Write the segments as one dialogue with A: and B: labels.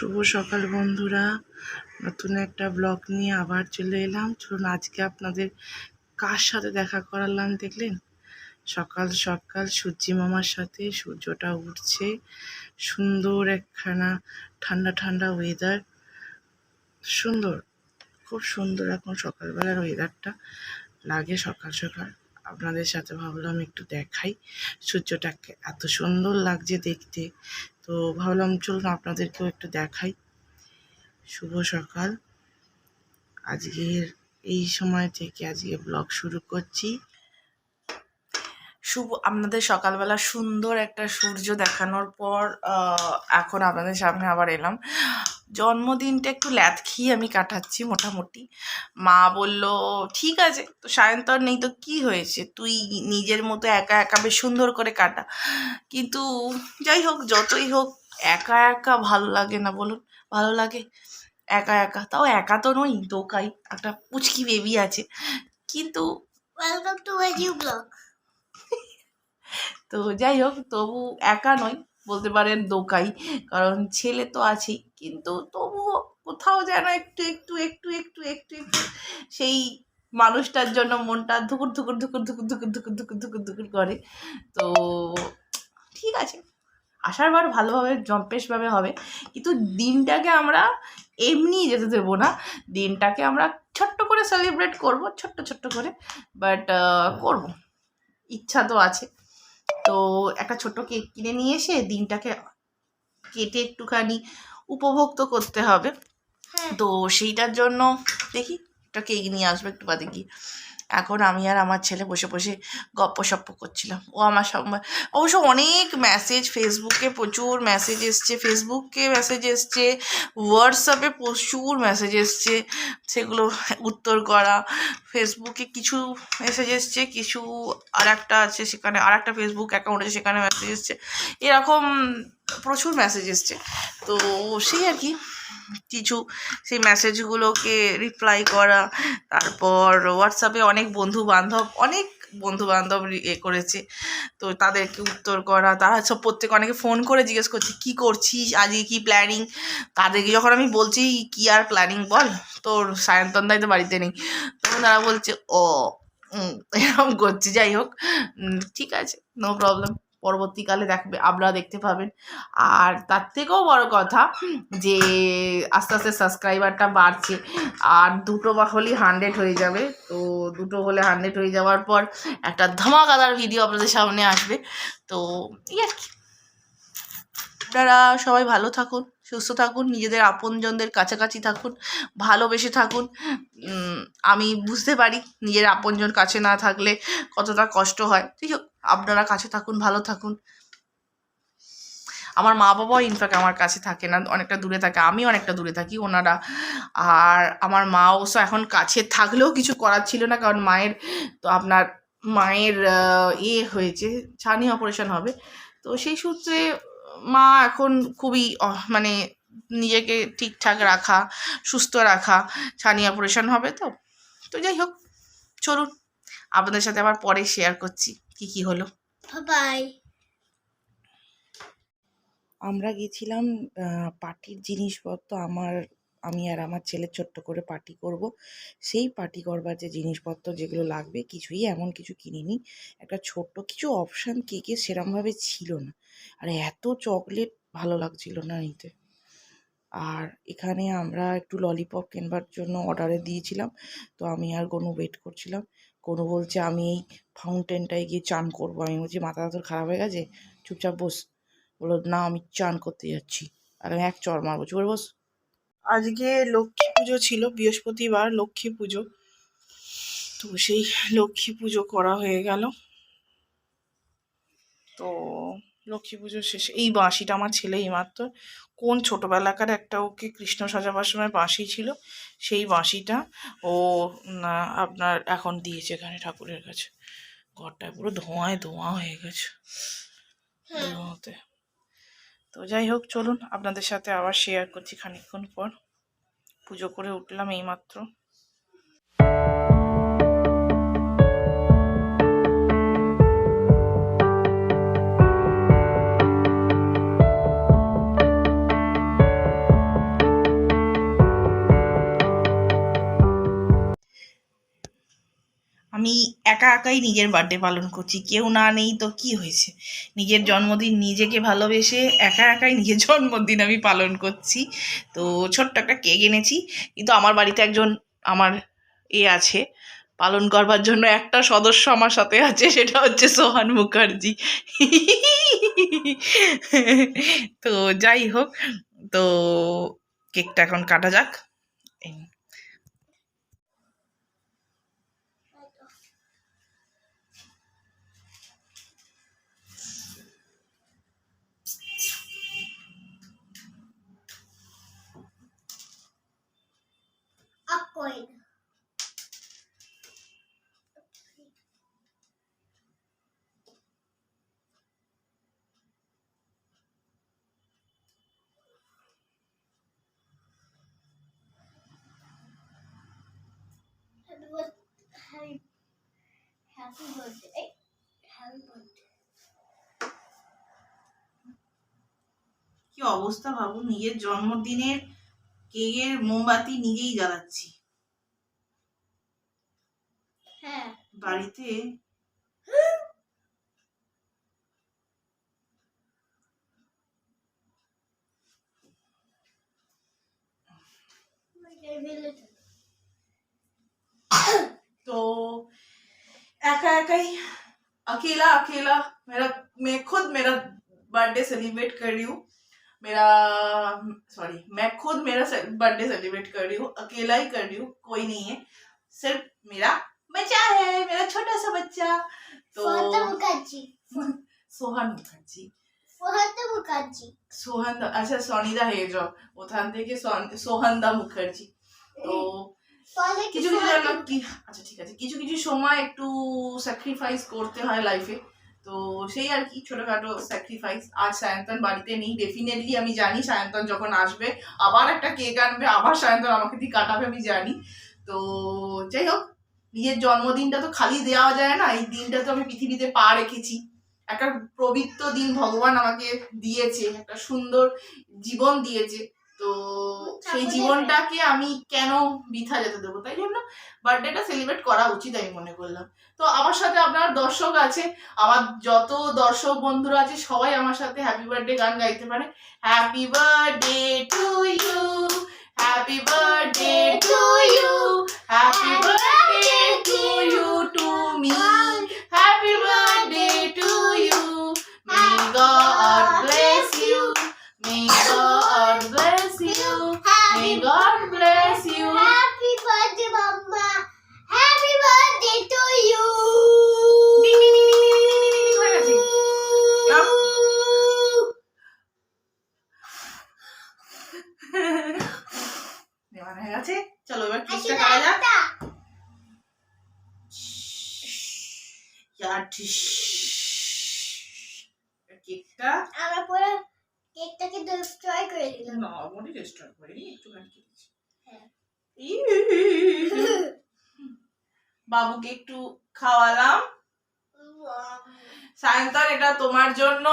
A: শুভ সকাল বন্ধুরা। নতুন একটা ব্লগ নিয়ে আবার চলে এলাম। চলুন, আজকে আপনাদের কার সাথে দেখা করালাম দেখলেন? সকাল সকাল সূর্যি মামার সাথে সূর্যটা উঠছে। সুন্দর একখানা ঠান্ডা ঠান্ডা ওয়েদার সুন্দর, খুব সুন্দর এখন সকালবেলার ওয়েদারটা লাগে সকাল সকাল। আপনাদের সাথে ভাবলাম একটু দেখাই সূর্যটাকে। এত সুন্দর লাগছে দেখতে। তো ভাবলাম, চলুন আপনাদেরকেও একটু দেখাই। শুভ সকাল। আজকের এই সময় থেকে আজকে ব্লগ শুরু করছি। শুভ, আপনাদের সকালবেলা সুন্দর একটা সূর্য দেখানোর পর এখন আপনাদের সামনে আবার এলাম। জন্মদিনটা একটু ল্যাদ খেয়ে আমি কাটাচ্ছি মোটামুটি। মা বলল ঠিক আছে। তো সায়ন্তর নেই তো কি হয়েছে? তুই নিজের মতো একা একা বেশ সুন্দর করে কাটা। কিন্তু যাই হোক যতই হোক একা একা ভালো লাগে না বলুন। ভালো লাগে? একা একা? তাও একা তো নই দোকাই। একটা পুচকি বেবি আছে। কিন্তু
B: welcome to my new blog
A: তো যাই হোক তবু একা নয় বলতে পারেন দোকাই। কারণ ছেলে তো আছেই, কিন্তু তবুও কোথাও যেন একটু একটু একটু একটু একটু একটু সেই মানুষটার জন্য মনটা ধুকুর ধুকুর ধুকুর ধুকুর ধুকুর ধুকুর ধুকুর ধুকুর ধুকুর করে। তো ঠিক আছে। আসার বার ভালোভাবে জম্পেশভাবে হবে। কিন্তু দিনটাকে আমরা এমনি যেতে দেবো না। দিনটাকে আমরা ছোট্ট করে সেলিব্রেট করব, ছোট্ট ছোট্ট করে। বাট করব। ইচ্ছা তো আছে। তো একটা ছোট্ট কেক কিনে নিয়ে এসে দিনটাকে কেটে একটুখানি উপভোগ তো করতে হবে।
B: হ্যাঁ।
A: তো সেইটার জন্য দেখি একটা কেক নিয়ে আসব একটু বাদে গিয়ে। এখন আমি আর আমার ছেলে বসে বসে গপ্প সপ্প করছিলাম। ও আমার অবশ্য অনেক মেসেজ ফেসবুকে প্রচুর মেসেজ এসছে ফেসবুকে মেসেজ এসছে হোয়াটসঅ্যাপে প্রচুর মেসেজ এসছে, সেগুলো উত্তর করা ফেসবুকে কিছু মেসেজ এসছে, কিছু আর একটা আছে সেখানে আর একটা ফেসবুক অ্যাকাউন্ট আছে সেখানে মেসেজ এসছে, এরকম প্রচুর মেসেজ এসছে। তো সেই আর কি। কিছু, সেই মেসেজগুলোকে রিপ্লাই করা, তারপর হোয়াটসঅ্যাপে অনেক বন্ধু বান্ধব অনেক বন্ধু বান্ধব এ করেছে। তো তাদেরকে উত্তর করা, তারা সব প্রত্যেকে, অনেকে ফোন করে জিজ্ঞেস করছে, কী করছিস? আজকে কী প্ল্যানিং তাদেরকে যখন আমি বলছি, কী আর প্ল্যানিং বল? তোর সায়ন্তনদাই তো বাড়িতে নেই। তখন তারা বলছে, ও এরকম করছি। যাই হোক ঠিক আছে নো প্রবলেম পরবর্তীকালে দেখবে, আপনারা দেখতে পাবেন। আর তার থেকেও বড় কথা যে, আস্তে আস্তে সাবস্ক্রাইবারটা বাড়ছে। আর দুটো বা হলেই হান্ড্রেড হয়ে যাবে। তো দুটো হলে হান্ড্রেড হয়ে যাওয়ার পর একটা ধামাকাদার ভিডিও আপনাদের সামনে আসবে। তো এই আর কি। আপনারা সবাই ভালো থাকুন, সুস্থ থাকুন, নিজেদের আপনজনদের কাছাকাছি থাকুন, ভালোবেসে থাকুন। আমি বুঝতে পারি নিজের আপনজন কাছে না থাকলে কতটা কষ্ট হয়। ঠিক আপনারা কাছে থাকুন ভালো থাকুন। আমার মা বাবাও ইনফ্যাক্ট আমার কাছে থাকে না অনেকটা দূরে থাকে আমি অনেকটা দূরে থাকি ওনারা। আর আমার মা অবশ্য এখন কাছে থাকলেও কিছু করার ছিল না কারণ মায়ের তো আপনার মায়ের আহ, ইয়ে হয়েছে ছানি অপারেশন হবে। তো সেই সূত্রে মা এখন খুবই মানে নিজেকে ঠিকঠাক রাখা সুস্থ রাখা ছানি অপারেশন হবে তো। তো যাই হোক চলুন। আপনাদের সাথে আবার পরে শেয়ার করছি। কি কি হলো?
B: বাই
A: আমরা গেছিলাম পার্টির জিনিসপত্র আমার আমি আর আমার ছেলে ছোট্ট করে পার্টি করব। সেই পার্টি করবার যে জিনিসপত্র যেগুলো লাগবে কিছুই এমন কিছু কিনিনি। একটা ছোট্ট কিছু অপশান কেকে সেরমভাবে ছিল না। আর এত চকলেট ভালো লাগছিল না নিতে। আর এখানে আমরা একটু ললিপপ কেনবার জন্য অর্ডারে দিয়েছিলাম। তো আমি আর কোনো ওয়েট করছিলাম। কোনো বলছে আমি এই ফাউন্টেনটায় গিয়ে চান করব। আমি বলছি, মাথা তোর খারাপ হয়ে গেছে? চুপচাপ বস। বলল, না, আমি চান করতে যাচ্ছি। আর আমি এক চর মারবো, চুপ বস। আজকে লক্ষ্মী পুজো ছিল, বৃহস্পতিবার লক্ষ্মী পুজো। তো সেই লক্ষ্মী পুজো করা হয়ে গেল। তো লক্ষ্মী পুজোর শেষে এই বাঁশিটা আমার ছেলে এইমাত্র। কোন ছোটোবেলাকার একটা ওকে কৃষ্ণ সাজাবার সময় বাঁশি ছিল সেই বাঁশিটা ও আপনার এখন দিয়েছে এখানে ঠাকুরের কাছে। ঘরটায় পুরো ধোঁয়ায় ধোঁয়া হয়ে গেছে। ধোঁয়াতে। তো যাই হোক চলুন আপনাদের সাথে আবার শেয়ার করছি খানিকক্ষণ পর। পুজো করে উঠলাম এইমাত্র। একা একাই নিজের বার্থডে পালন করছি, কেউ না নেই তো কি হয়েছে? নিজের জন্মদিন নিজেকে ভালোবেসে একা একাই নিজের জন্মদিন আমি পালন করছি। তো ছোট্ট একটা কেক এনেছি, কিন্তু আমার বাড়িতে একজন আমার এ আছে, পালন করবার জন্য একটা সদস্য আমার সাথে আছে, সেটা হচ্ছে সোহান মুখার্জি। তো যাই হোক, তো কেকটা এখন কাটা যাক।
B: point.
A: কি অবস্থা ভাবুন নিজের জন্মদিনের কেকের মোমবাতি নিজেই জ্বালাচ্ছি। বাড়িতে तो एका एका ही अकेला अकेला मेरा मैं खुद मेरा बर्थडे सेलिब्रेट कर रही हूँ मेरा सॉरी मैं खुद मेरा बर्थडे सेलिब्रेट कर रही हूँ अकेला ही कर रही हूँ कोई नहीं है सिर्फ मेरा बच्चा है मेरा छोटा सा बच्चा
B: ফহদ
A: तो
B: মুখার্জি
A: সোহান মুখার্জি
B: ফহদ মুখার্জি
A: সোহান দা আচ্ছা সনিদা হেজ ওখান থেকে সন- সোহান দা মুখার্জি তো
B: ফলে
A: কিছু কিছু জন্য কি আচ্ছা ঠিক আছে কিছু কিছু সময় একটু স্যাক্রিফাইস করতে হয় লাইফে তো সেই আর কি ছোটখাটো স্যাক্রিফাইস আজ সায়ন্তন বাড়িতে নেই ডেফিনেটলি আমি জানি সায়ন্তন যখন আসবে আবার একটা কেক আনবে আবার সায়ন্তন আমাকে দিয়ে কাটাবে আমি জানি তো যাই হোক নিজের জন্মদিনটা তো খালি দেওয়া যায় না এই দিনটা তো আমি পৃথিবীতে পা রেখেছি। একটা পবিত্র দিন ভগবান আমাকে দিয়েছে একটা সুন্দর জীবন দিয়েছে। তো সেই জীবনটাকে আমি কেন বৃথা যেতে দেবো তাই জন্য বার্থডেটা সেলিব্রেট করা উচিত আমি মনে করলাম। তো আমার সাথে আপনার দর্শক আছে আমার যত দর্শক বন্ধুরা আছে সবাই আমার সাথে হ্যাপি বার্থডে গান গাইতে পারে। Happy birthday to you Happy birthday to you. Happy birthday to you, to me. Happy birthday to you. May God bless you. May God bless you. May God bless
B: you. Happy birthday, Mama. Happy birthday to
A: you. গেছে চলো এবার কেকটা কাটা যাক। কেকটা।
B: আমরা পুরো কেকটাকে ডিস্ট্রয় করে দিলাম।
A: করে নি কেটেছি।
B: হ্যাঁ।
A: বাবুকে একটু খাওয়ালাম। সায়ন্তন এটা তোমার জন্য।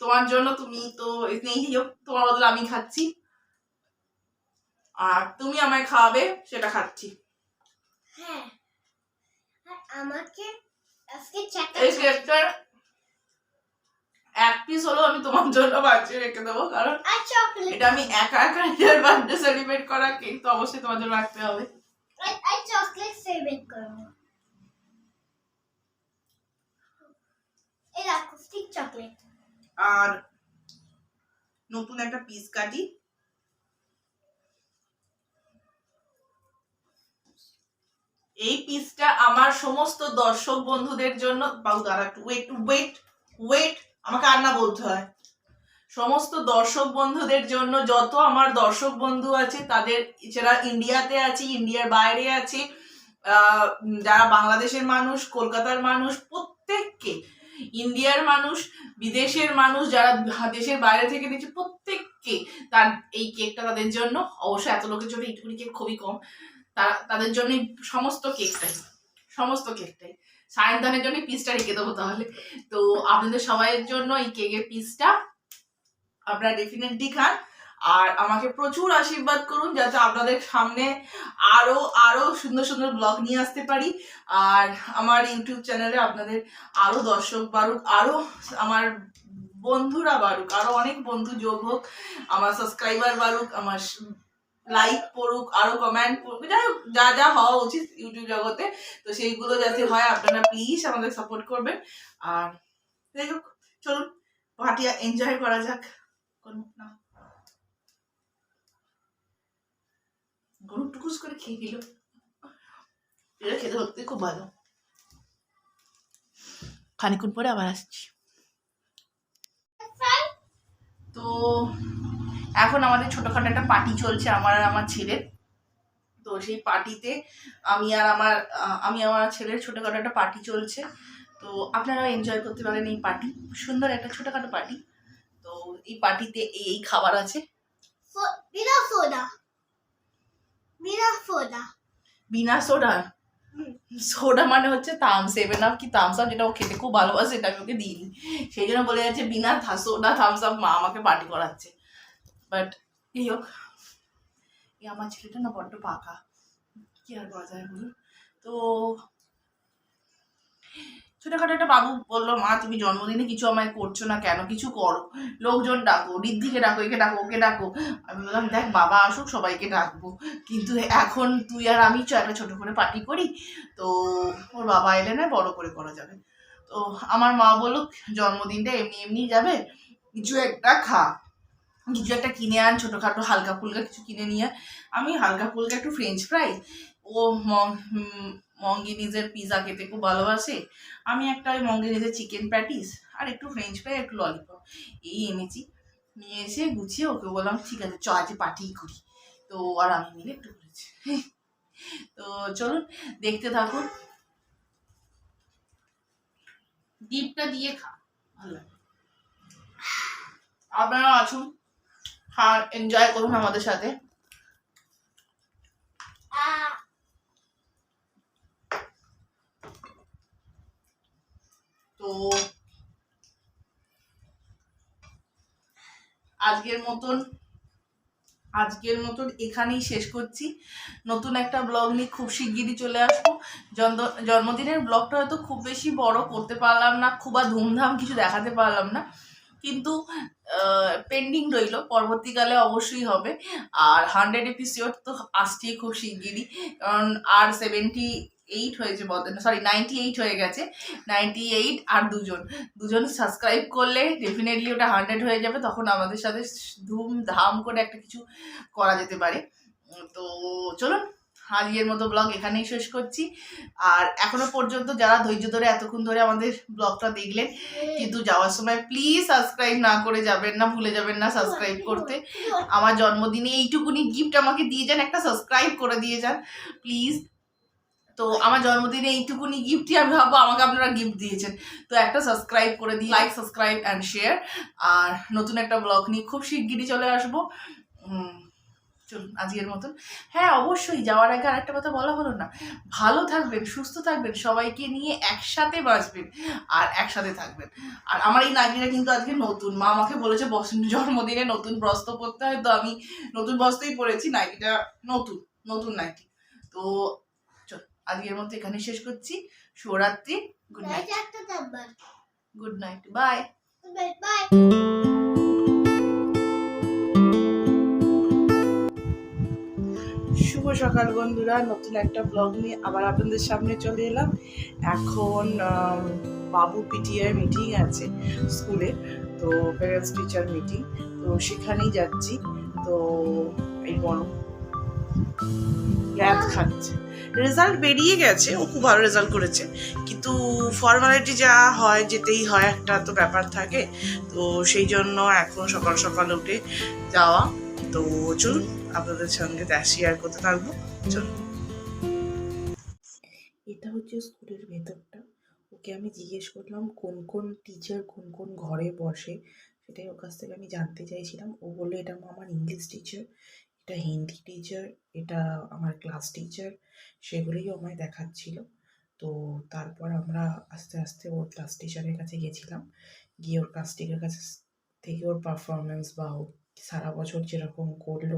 A: তোমার জন্য তুমি তো নেই তোমার বদলে আমি খাচ্ছি। আর তুমি আমায় খাওয়াবে সেটা খাচ্ছি।
B: হ্যাঁ। আমাকে আজকে চাকা
A: এক পিস হলেও আমি তোমার জন্য বাঁচিয়ে রেখে দেবো কারণ এটা আমি একা একা নিজের বার্থডে সেলিব্রেট করা কেক তো অবশ্যই তোমার জন্য রাখতে হবে।
B: আর চকলেট সেভেন করব এই রাখো স্টিক চকলেট
A: আর নতুন একটা পিস কাটি। এই পিসটা আমার সমস্ত দর্শক বন্ধুদের জন্য বাবু দাঁড়া একটু ওয়েট ওয়েট ওয়েট আমাকে আর না বলতে হয়। সমস্ত দর্শক বন্ধুদের জন্য, যত আমার দর্শক বন্ধু আছে, তাদের, যারা ইন্ডিয়াতে আছে ইন্ডিয়ার বাইরে আছে যারা বাংলাদেশের মানুষ, কলকাতার মানুষ, প্রত্যেককে ইন্ডিয়ার মানুষ, বিদেশের মানুষ, যারা দেশের বাইরে থেকে দিচ্ছে প্রত্যেককে তার এই কেকটা তাদের জন্য। অবশ্যই এত লোকের জন্য এইটুকুনি কেক খুবই কম। তারা তাদের জন্য সমস্ত কেকটাই সমস্ত কেকটাই সায়ন্তানের জন্য পিসটা রেখে দেবো তাহলে। তো আপনাদের সবাইয়ের জন্য এই কেকের পিসটা আপনারা ডেফিনেটলি খান। আর আমাকে প্রচুর আশীর্বাদ করুন যাতে আপনাদের সামনে আরও আরও সুন্দর সুন্দর ব্লগ নিয়ে আসতে পারি। আর আমার ইউটিউব চ্যানেলে আপনাদের আরও দর্শক বাড়ুক, আরও আমার বন্ধুরা বাড়ুক, আরও অনেক বন্ধু যোগ হোক, আমার সাবস্ক্রাইবার বাড়ুক, আমার লাইক পড়ুক, আরও কমেন্ট যা যা হওয়া উচিত ইউটিউব জগতে, তো সেইগুলো যাতে হয়, আপনারা প্লিজ আমাদের সাপোর্ট করবেন। আর যাই চলুন পার্টিয়া এনজয় করা যাক। না। গরু টুকুস করে খেয়ে দিল এটা খেতে সত্যি খুব ভালো। খানিক্ষণ পরে আবার আসছি। তো এখন আমাদের ছোটখাটো একটা পার্টি চলছে, আমার আর আমার ছেলের। তো সেই পার্টিতে আমি আর আমার আমি আমার ছেলের ছোটোখাটো একটা পার্টি চলছে। তো আপনারাও এনজয় করতে পারেন এই পার্টি। সুন্দর একটা ছোটোখাটো পার্টি। তো এই পার্টিতে এই খাবার আছে।
B: Mina soda. Mina soda.
A: বিনা সোডা সোডা মানে হচ্ছে তাম সেভেন আপ কি থামস আপ যেটা ও খেতে খুব ভালোবাসে সেটা আমি ওকে দিইনি। সেই জন্য বলে যাচ্ছে বিনা সোডা থামস আপ মা আমাকে পার্টি করাচ্ছে। বাট এই হোক। এই আমার ছেলেটা না বড্ড পাকা। কি আর করা যায় বলুন? তো ছোটখাটো একটা বাবু বলল, মা, তুমি জন্মদিনে কিছু আমায় করছ না কেন? কিছু করো। লোকজন ডাকো রিদ্ধিকে ডাকো, একে ডাকো, ওকে ডাকো। আমি বললাম, দেখ, বাবা আসুক, সবাইকে ডাকবো। কিন্তু এখন তুই আর আমি একটা ছোটো করে পার্টি করি। তো ওর বাবা এলে না বড় করে করা যাবে। তো আমার মা বলুক, জন্মদিনটা এমনি এমনি যাবে, কিছু একটা খা। কিছু একটা কিনে আন, ছোটোখাটো হালকা ফুলকা কিছু কিনে নিয়ে। আমি হালকা ফুলকা একটু ফ্রেঞ্চ ফ্রাই ও মঙ্গিনিজের পিৎজা খেতে খুব ভালোবাসে। আমি একটা ওই মঙ্গিনিজের চিকেন প্যাটিস আর একটু ফ্রেঞ্চ ফ্রাই একটু ললিপপ এই এনেছি। নিয়ে এসে গুছিয়ে ওকে বললাম, ঠিক আছে, চ আজকে পার্টিই করি। তো আর আমি মিলে একটু করেছি তো চলুন, দেখতে থাকুন। ডিপটা দিয়ে খা। ভালো আপনারা আসুন। খান এনজয় করুন আমাদের সাথে। তো আজকের মতন আজকের মতন এখানেই শেষ করছি। নতুন একটা ব্লগ নিয়ে খুব শিগগিরই চলে আসব। জন্ম- জন্মদিনের ব্লগটা হয়তো খুব বেশি বড় করতে পারলাম না, খুব আর ধুমধাম কিছু দেখাতে পারলাম না। কিন্তু পেন্ডিং রইল, পরবর্তীকালে অবশ্যই হবে। আর হান্ড্রেড এপিসোড তো আসছেই খুব শিগগিরই, কারণ আর সেভেন্টি এইট হয়েছে সরি নাইনটি এইট হয়ে গেছে। নাইনটি এইট আর দুজন। দুজন সাবস্ক্রাইব করলে ডেফিনেটলি ওটা হান্ড্রেড হয়ে যাবে, তখন আমাদের সাথে ধুমধাম করে একটা কিছু করা যেতে পারে। তো চলুন আজকের মতো ব্লগ এখানেই শেষ করছি। আর এখনও পর্যন্ত যারা ধৈর্য ধরে এতক্ষণ ধরে আমাদের ব্লগটা দেখলেন, কিন্তু যাওয়ার সময় প্লিজ সাবস্ক্রাইব না করে যাবেন না, ভুলে যাবেন না সাবস্ক্রাইব করতে। আমার জন্মদিনে এইটুকুনি গিফট আমাকে দিয়ে যান, একটা সাবস্ক্রাইব করে দিয়ে যান প্লিজ তো আমার জন্মদিনে এইটুকুনি গিফটই আমি ভাববো, আমাকে আপনারা গিফট দিয়েছেন। তো একটা সাবস্ক্রাইব করে দিই লাইক সাবস্ক্রাইব অ্যান্ড শেয়ার আর নতুন একটা ব্লগ নিয়ে খুব শিগগিরই চলে আসব। চলুন আজকের মতন। হ্যাঁ অবশ্যই যাওয়ার আগে আরেকটা কথা বলা হলো না। ভালো থাকবেন সুস্থ থাকবেন সবাইকে নিয়ে একসাথে বাঁচবেন আর একসাথে থাকবেন। আর আমার এই নাইটিটা কিন্তু আজকে নতুন। মা আমাকে বলেছে জন্মদিনে নতুন বস্ত্র পরতে হয়। তো আমি নতুন বস্ত্রই পরেছি নাইটিটা নতুন নতুন নাইটি। তো চল আজকের মতো এখানে শেষ করছি। শুভরাত্রি
B: good
A: night. Good night
B: bye. Bye
A: শুভ সকাল বন্ধুরা। নতুন একটা ব্লগ নিয়ে আবার আপনাদের সামনে চলে এলাম। এখন বাবু পিটিআই মিটিং আছে স্কুলে, তো প্যারেন্টস টিচার মিটিং তো সেখানেই যাচ্ছি। তো এই বড় গ্যাপ খাচ্ছে। রেজাল্ট বেরিয়ে গেছে, ও খুব ভালো রেজাল্ট করেছে। কিন্তু ফর্মালিটি যা হয়, যেতেই হয়, একটা তো ব্যাপার থাকে। তো সেই জন্য এখন সকাল সকাল উঠে যাওয়া। তো চলুন আপনাদের সঙ্গে শেয়ার করতে থাকব। চলুন। এটা হচ্ছে স্কুলের ভেতরটা। ওকে আমি জিজ্ঞেস করলাম, কোন কোন টিচার কোন কোন ঘরে বসে? সেটাই ওর কাছ থেকে আমি জানতে চাইছিলাম। ও বলল, এটা আমার ইংলিশ টিচার এটা হিন্দি টিচার এটা আমার ক্লাস টিচার সেগুলোই আমায় দেখাচ্ছিল। তো তারপর আমরা আস্তে আস্তে ওর ক্লাস টিচারের কাছে গেছিলাম। গিয়ে ওর ক্লাস টিচারের কাছে থেকে ওর পারফরমেন্স বা ও
C: সারা বছর যেরকম করল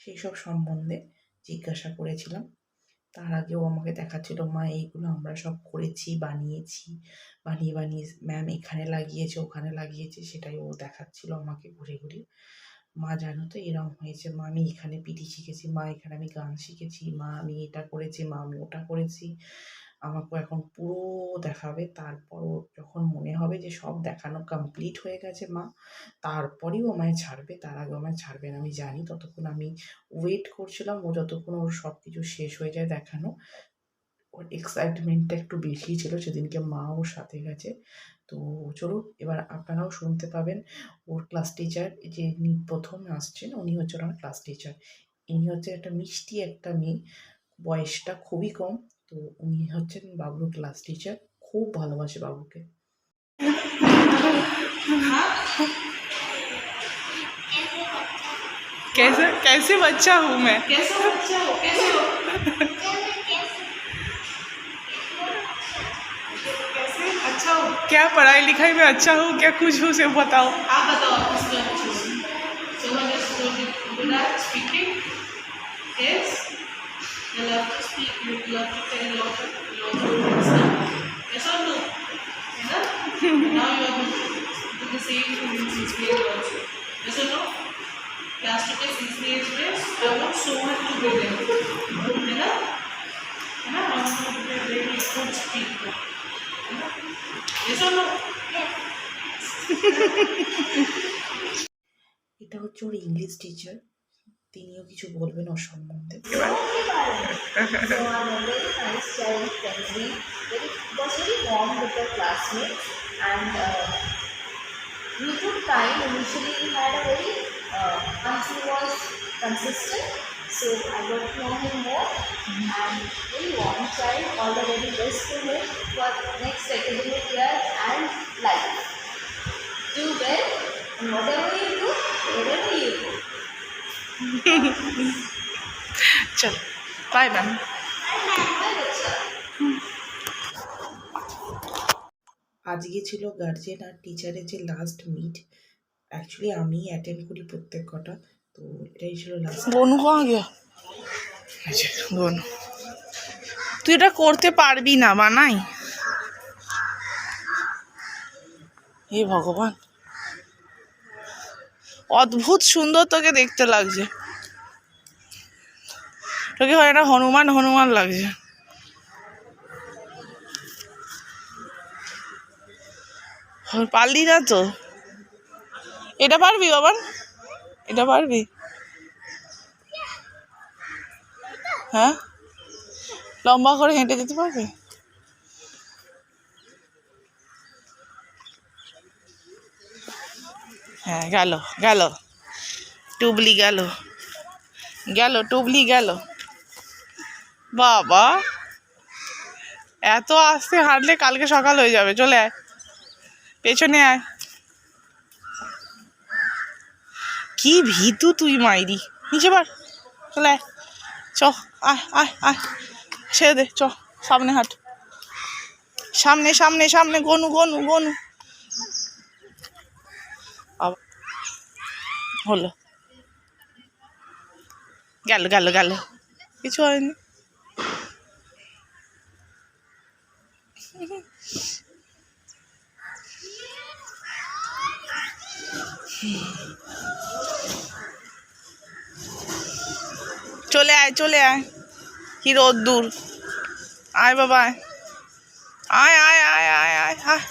C: সেই সব সম্বন্ধে জিজ্ঞাসা করেছিলাম। তার আগেও আমাকে দেখাচ্ছিল, মা, এইগুলো আমরা সব করেছি, বানিয়েছি, বানিয়ে বানিয়ে ম্যাম এখানে লাগিয়েছে, ওখানে লাগিয়েছে। সেটাই ও দেখাচ্ছিল আমাকে ঘুরে ঘুরে। মা, জানো তো এরম হয়েছে, মা, আমি এখানে পিটি শিখেছি, মা, এখানে আমি গান শিখেছি, মা, আমি এটা করেছি, মা, আমি ওটা করেছি। আমাকে এখন পুরো দেখাবে। তারপরও যখন মনে হবে যে সব দেখানো কমপ্লিট হয়ে গেছে মা, তারপরেই ও আমায় ছাড়বে, তার আগে আমায় ছাড়বে না, আমি জানি। ততক্ষণ আমি ওয়েট করছিলাম, ও যতক্ষণ ওর সব কিছু শেষ হয়ে যায় দেখানো, ওর এক্সাইটমেন্টটা একটু বেশি ছিল, সেদিনকে মা ওর সাথে গেছে। তো চলুন, এবার আপনারাও শুনতে পাবেন, ওর ক্লাস টিচার যে প্রথম আসছেন, উনি হচ্ছেন আমার ক্লাস টিচার ইনি হচ্ছে একটা মিষ্টি একটা মেয়ে, বয়সটা খুবই কম তো উনি হচ্ছেন বাবুর ক্লাস টিচার খুব ভালোবাসে বাবুকে
A: कैसे कैसे बच्चा हूँ मैं
D: अच्छा हो
A: क्या पढ़ाई लिखाई में अच्छा हूँ क्या कुछ हूँ से बताओ
D: आप बताओ speak you love to tell lot of lot of words ना? yes or no है ना now you are going to do the same thing in sixth grade also yes or no class to take sixth grade express I want so much to be there है ना है ना I want to be a very good speaker है ना yes or no
C: এটা হচ্ছে ওর English teacher তিনিও কিছু বলবেন ওর সম্বন্ধে
E: uh, we took time. Initially had a very, uh, once was consistent, so I got to know him more and very warm child, all the very best to him for next academic year and life. Do well and whatever you do, wherever you
A: চলো bye ma'am
C: আজকে ছিল guardian আর টিচারের যে last meet actually আমি attend করি প্রত্যেক কটা তো এটাই ছিল লাস্ট
A: বনু কো গিয়া? বনু। তুই এটা করতে পারবি না বানাই। হে ভগবান। অদ্ভুত সুন্দর তোকে দেখতে লাগছে। তোকে হয় না হনুমান হনুমান লাগছে। পারলি না তো? এটা পারবি বাবান এটা পারবি? হ্যাঁ? লম্বা করে হেঁটে যেতে পারবে? হ্যাঁ গেল গেল। টুবলি গেল। গেল, টুবলি গেল। বাবা, এত আস্তে হাঁটলে কালকে সকাল হয়ে যাবে, চলে আয়। পেছনে আয়। কি ভীতু তুই মাইরি। নিচে পার চলে আয়। চ, আয় আয় আয়। ছেড়ে দে, চ, সামনে হাট। সামনে সামনে সামনে, গনু গনু গনু। হলো। গেল গেল গেল। কিছু হয়নি। চলে আয় চলে আয়। কি রোদ্দুর আয় বাবা আয় আয় আয় আয় আয় আয়।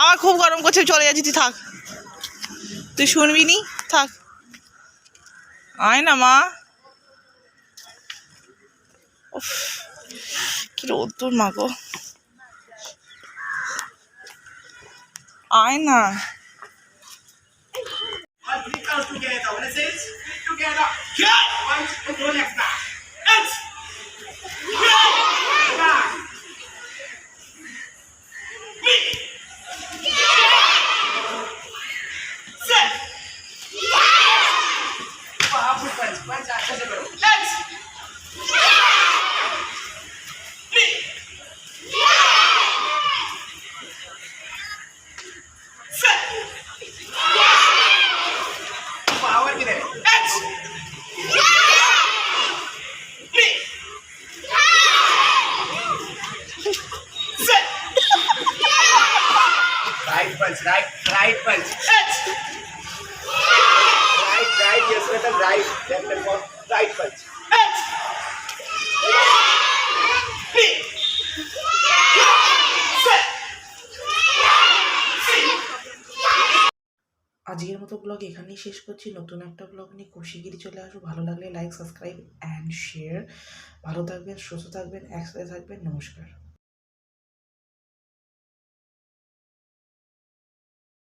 A: আমার খুব গরম করছে, চলে যাচ্ছি, তুই থাক। তুই শুনবি নি? থাক আয় না মা কি রোদ্দুর মা গো আয় না
F: together. Get one, go next back. Right, punch. Right, right, yes, with the right. Left and. Right punch.
C: আজকের মতো ব্লগ এখানেই শেষ করছি নতুন একটা ব্লগ নিয়ে শিগগিরই চলে আসব ভালো লাগলে লাইক সাবস্ক্রাইব অ্যান্ড শেয়ার ভালো থাকবেন সুস্থ থাকবেন একসাথে থাকবেন নমস্কার